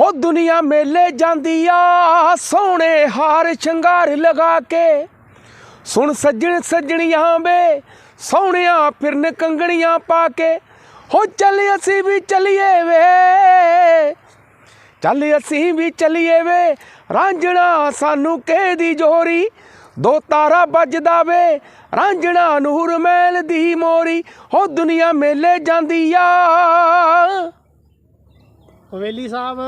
ਹੋ ਦੁਨੀਆ ਮੇਲੇ ਜਾਂਦੀ ਆ, ਸੋਹਣੇ ਹਾਰ ਸ਼ਿੰਗਾਰ ਲਗਾ ਕੇ। ਸੁਣ ਸੱਜਣ ਸੱਜਣੀਆਂ ਵੇ, ਸੋਹਣਿਆ ਫਿਰਨ ਕੰਗਣੀਆਂ ਪਾ ਕੇ। ਹੋ ਚੱਲ ਅਸੀਂ ਵੀ ਚਲੀਏ ਵੇ। ਚੱਲ ਅਸੀਂ ਵੀ ਚਲੀਏ ਵੇ, ਰਾਂਝਣਾ ਸਾਨੂੰ ਦੀ ਜੋਰੀ। ਦੋ ਤਾਰਾ ਵੱਜਦਾ ਵੇ, ਰਾਂਝਣਾ ਨੂਰ ਮਹਿਲ ਦੀ ਮੋਰੀ। ਹੋ ਦੁਨੀਆ ਮੇਲੇ ਜਾਂਦੀ ਆ। ਹਵੇਲੀ ਸਾਹਿਬ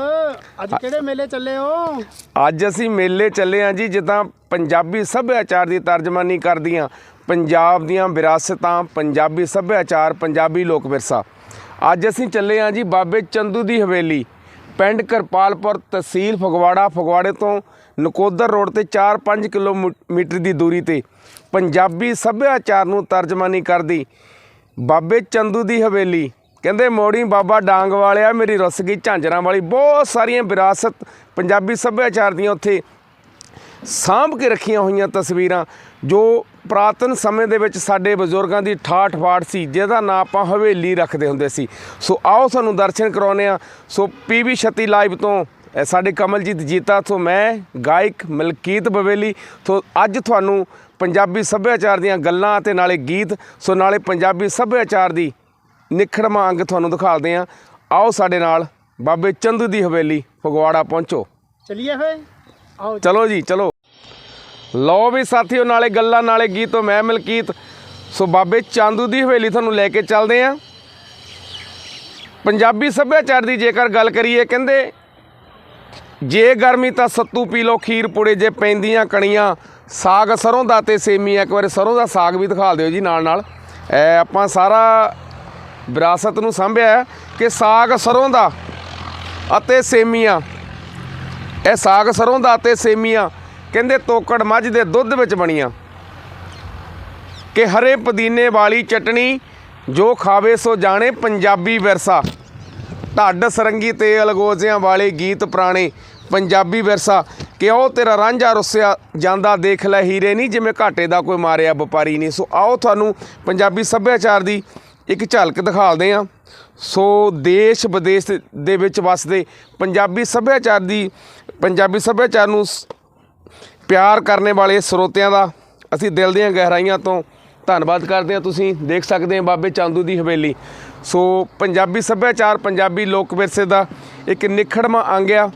ਅੱਜ ਕਿਹੜੇ ਮੇਲੇ ਚੱਲੇ ਹੋ? ਅੱਜ ਅਸੀਂ ਮੇਲੇ ਚੱਲੇ ਆਂ ਜੀ ਜਿੱਦਾਂ ਪੰਜਾਬੀ ਸੱਭਿਆਚਾਰ ਦੀ ਤਰਜਮਾਨੀ ਕਰਦੀਆਂ। ਪੰਜਾਬ ਦੀਆਂ ਵਿਰਾਸਤਾਂ ਪੰਜਾਬੀ ਸੱਭਿਆਚਾਰ ਪੰਜਾਬੀ ਲੋਕ ਵਿਰਸਾ। ਅੱਜ ਅਸੀਂ ਚੱਲੇ ਆਂ ਜੀ ਬਾਬੇ ਚੰਦੂ ਦੀ ਹਵੇਲੀ। ਪਿੰਡ ਕਿਰਪਾਲਪੁਰ ਤਹਿਸੀਲ ਫਗਵਾੜਾ ਫਗਵਾੜੇ ਤੋਂ ਨਕੋਦਰ ਰੋਡ ਤੇ 4-5 ਕਿਲੋਮੀਟਰ ਦੀ ਦੂਰੀ ਤੇ ਪੰਜਾਬੀ ਸੱਭਿਆਚਾਰ ਨੂੰ ਤਰਜਮਾਨੀ ਕਰਦੀ ਬਾਬੇ ਚੰਦੂ ਦੀ ਹਵੇਲੀ। ਕਹਿੰਦੇ, ਮੋੜੀ ਬਾਬਾ ਡਾਂਗ ਵਾਲਿਆ, ਮੇਰੀ ਰੁੱਸ ਗਈ ਝਾਂਜਰਾਂ ਵਾਲੀ। ਬਹੁਤ ਸਾਰੀਆਂ ਵਿਰਾਸਤ ਪੰਜਾਬੀ ਸੱਭਿਆਚਾਰ ਦੀਆਂ ਉੱਥੇ ਸਾਂਭ ਕੇ ਰੱਖੀਆਂ ਹੋਈਆਂ ਤਸਵੀਰਾਂ, ਜੋ ਪ੍ਰਾਤਨ ਸਮੇਂ ਦੇ ਵਿੱਚ ਸਾਡੇ ਬਜ਼ੁਰਗਾਂ ਦੀ ਠਾਠ ਫਾੜ ਸੀ, ਜਿਹਦਾ ਨਾਂ ਆਪਾਂ ਹਵੇਲੀ ਰੱਖਦੇ ਹੁੰਦੇ ਸੀ। ਸੋ ਆਓ ਤੁਹਾਨੂੰ ਦਰਸ਼ਨ ਕਰਾਉਨੇ ਆ ਸੋ ਪੀਵੀ ਛੱਤੀ ਲਾਈਵ ਤੋਂ ਸਾਡੇ ਕਮਲਜੀਤ ਜੀਤਾ ਤੋਂ ਮੈਂ, ਗਾਇਕ ਮਲਕੀਤ ਬਵੇਲੀ ਤੋਂ ਅੱਜ ਤੁਹਾਨੂੰ ਪੰਜਾਬੀ ਸੱਭਿਆਚਾਰ ਦੀਆਂ ਗੱਲਾਂ ਅਤੇ ਨਾਲੇ ਗੀਤ, ਸੋ ਨਾਲੇ ਪੰਜਾਬੀ ਸੱਭਿਆਚਾਰ ਦੀ ਨਿਖੜਵਾਂ ਅੰਗ ਤੁਹਾਨੂੰ ਦਿਖਾਉਂਦੇ ਆ ਆਓ ਸਾਡੇ ਨਾਲ ਬਾਬੇ ਚੰਦੂ ਦੀ ਹਵੇਲੀ ਫਗਵਾੜਾ ਪਹੁੰਚੋ। ਚਲਿਏ ਫੇ ਆਓ ਚਲੋ ਜੀ ਚਲੋ। ਲਓ ਵੀ ਸਾਥੀਓ ਨਾਲੇ ਗੱਲਾਂ ਨਾਲੇ ਗੀਤੋ ਮੈਂ ਮਲਕੀਤ। ਸੋ ਬਾਬੇ ਚਾਂਦੂ ਦੀ ਹਵੇਲੀ ਤੁਹਾਨੂੰ ਲੈ ਕੇ ਚੱਲਦੇ ਆਂ ਪੰਜਾਬੀ ਸੱਭਿਆਚਾਰ ਦੀ ਜੇਕਰ ਗੱਲ ਕਰੀਏ ਕਹਿੰਦੇ ਜੇ ਗਰਮੀ ਤਾਂ ਸੱਤੂ ਪੀ ਲਓ ਖੀਰ ਪੁੜੇ ਜੇ ਪੈਂਦੀਆਂ ਕਣੀਆਂ ਸਾਗ ਸਰੋਂ ਦਾ ਤੇ ਸੇਮੀਆਂ ਇੱਕ ਵਾਰੀ ਸਰੋਂ ਦਾ ਸਾਗ ਵੀ ਦਿਖਾ ਦਿਓ ਜੀ ਨਾਲ ਨਾਲ ਆਪਾਂ ਸਾਰਾ ਵਿਰਾਸਤ ਨੂੰ ਸੰਭਿਆ ਕਿ ਸਾਗ ਸਰੋਂ ਦਾ ਅਤੇ ਸੇਮੀਆਂ। ਇਹ ਸਾਗ ਸਰੋਂ ਦਾ ਅਤੇ ਸੇਮੀਆਂ ਕਹਿੰਦੇ ਤੋਕੜ ਮੱਝ ਦੇ ਦੁੱਧ ਵਿੱਚ ਬਣੀਆਂ। ਕਿ ਹਰੇ ਪੁਦੀਨੇ ਵਾਲੀ ਚਟਣੀ ਜੋ ਖਾਵੇ ਸੋ ਜਾਣੇ ਪੰਜਾਬੀ ਵਿਰਸਾ। ਢੱਡ ਸਰੰਗੀ ਤੇ ਅਲਗੋਜ਼ਿਆਂ ਵਾਲੇ ਗੀਤ ਪੁਰਾਣੇ ਪੰਜਾਬੀ ਵਿਰਸਾ। ਕਿ ਉਹ ਤੇਰਾ ਰਾਂਝਾ ਰੁੱਸਿਆ ਜਾਂਦਾ ਦੇਖ ਲੈ ਹੀਰੇ ਨਹੀਂ ਜਿਵੇਂ ਘਾਟੇ ਦਾ ਕੋਈ ਮਾਰਿਆ ਵਪਾਰੀ ਨਹੀਂ ਸੋ ਆਓ ਤੁਹਾਨੂੰ ਪੰਜਾਬੀ ਸੱਭਿਆਚਾਰ ਦੀ ਇੱਕ ਝਲਕ ਦਿਖਾਲਦੇ ਹਾਂ। ਸੋ ਦੇਸ਼ ਵਿਦੇਸ਼ ਦੇ ਵਿੱਚ ਵਸਦੇ ਪੰਜਾਬੀ ਸੱਭਿਆਚਾਰ ਦੀ, ਪੰਜਾਬੀ ਸੱਭਿਆਚਾਰ ਨੂੰ ਸ- ਪਿਆਰ ਕਰਨੇ ਵਾਲੇ ਸਰੋਤਿਆਂ ਦਾ ਅਸੀਂ ਦਿਲ ਦੀਆਂ ਗਹਿਰਾਈਆਂ ਤੋਂ ਧੰਨਵਾਦ ਕਰਦੇ ਹਾਂ। ਤੁਸੀਂ ਦੇਖ ਸਕਦੇ ਹੋ ਬਾਬੇ ਚਾਂਦੂ ਦੀ ਹਵੇਲੀ। ਸੋ ਪੰਜਾਬੀ ਸੱਭਿਆਚਾਰ, ਪੰਜਾਬੀ ਲੋਕ ਵਿਰਸੇ ਦਾ ਇੱਕ ਨਿਖੜਵਾਂ ਅੰਗ ਆ।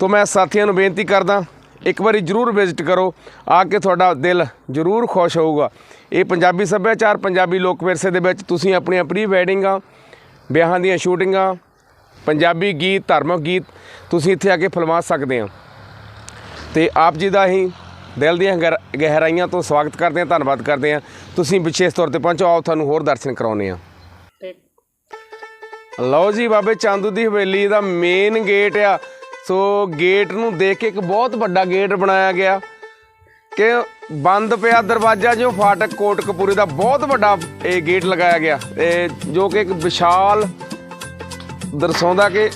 ਤੋਂ ਮੈਂ ਸਾਥੀਆਂ ਨੂੰ ਬੇਨਤੀ ਕਰਦਾ, ਇੱਕ ਵਾਰੀ ਜਰੂਰ ਵਿਜ਼ਿਟ ਕਰੋ, ਆ ਕੇ ਤੁਹਾਡਾ ਦਿਲ ਜਰੂਰ ਖੁਸ਼ ਹੋਊਗਾ। ਇਹ ਪੰਜਾਬੀ ਸੱਭਿਆਚਾਰ, ਪੰਜਾਬੀ ਲੋਕ ਵਿਰਸੇ ਦੇ ਵਿੱਚ ਤੁਸੀਂ ਆਪਣੀਆਂ ਪ੍ਰੀ ਵੈਡਿੰਗਾਂ, ਵਿਆਹਾਂ ਦੀਆਂ ਸ਼ੂਟਿੰਗਾਂ, ਪੰਜਾਬੀ ਗੀਤ, ਧਾਰਮਿਕ ਗੀਤ ਤੁਸੀਂ ਇੱਥੇ ਆ ਕੇ ਫਿਲਮਾ ਸਕਦੇ ਹੋ। ਤੇ ਆਪ ਜੀ ਦਾ ਹੀ ਦਿਲ ਦੀਆਂ ਗਹਿਰ- ਗਹਿਰਾਈਆਂ ਤੋਂ ਸਵਾਗਤ ਕਰਦੇ ਹਾਂ, ਧੰਨਵਾਦ ਕਰਦੇ ਹਾਂ। ਤੁਸੀਂ ਵਿਸ਼ੇਸ਼ ਤੌਰ ਤੇ ਪਹੁੰਚੋ, ਆਓ ਤੁਹਾਨੂੰ ਹੋਰ ਦਰਸ਼ਨ ਕਰਾਉਨੇ ਆ ਲਓ ਜੀ ਬਾਬੇ ਚਾਂਦੂ ਦੀ ਹਵੇਲੀ ਦਾ ਮੇਨ ਗੇਟ ਆ। ਸੋ ਗੇਟ ਨੂੰ ਦੇਖ ਕੇ ਇੱਕ ਬਹੁਤ ਵੱਡਾ ਗੇਟ ਬਣਾਇਆ ਗਿਆ। ਕਿ ਬੰਦ ਪਿਆ ਦਰਵਾਜ਼ਾ ਜੋ ਫਾਟਕ ਕੋਟਕਪੂਰੇ ਦਾ ਬਹੁਤ ਵੱਡਾ ਇਹ ਗੇਟ ਲਗਾਇਆ ਗਿਆ। ਇਹ ਜੋ ਕਿ ਇੱਕ ਵਿਸ਼ਾਲ ਦਰਸਾਉਂਦਾ ਕਿ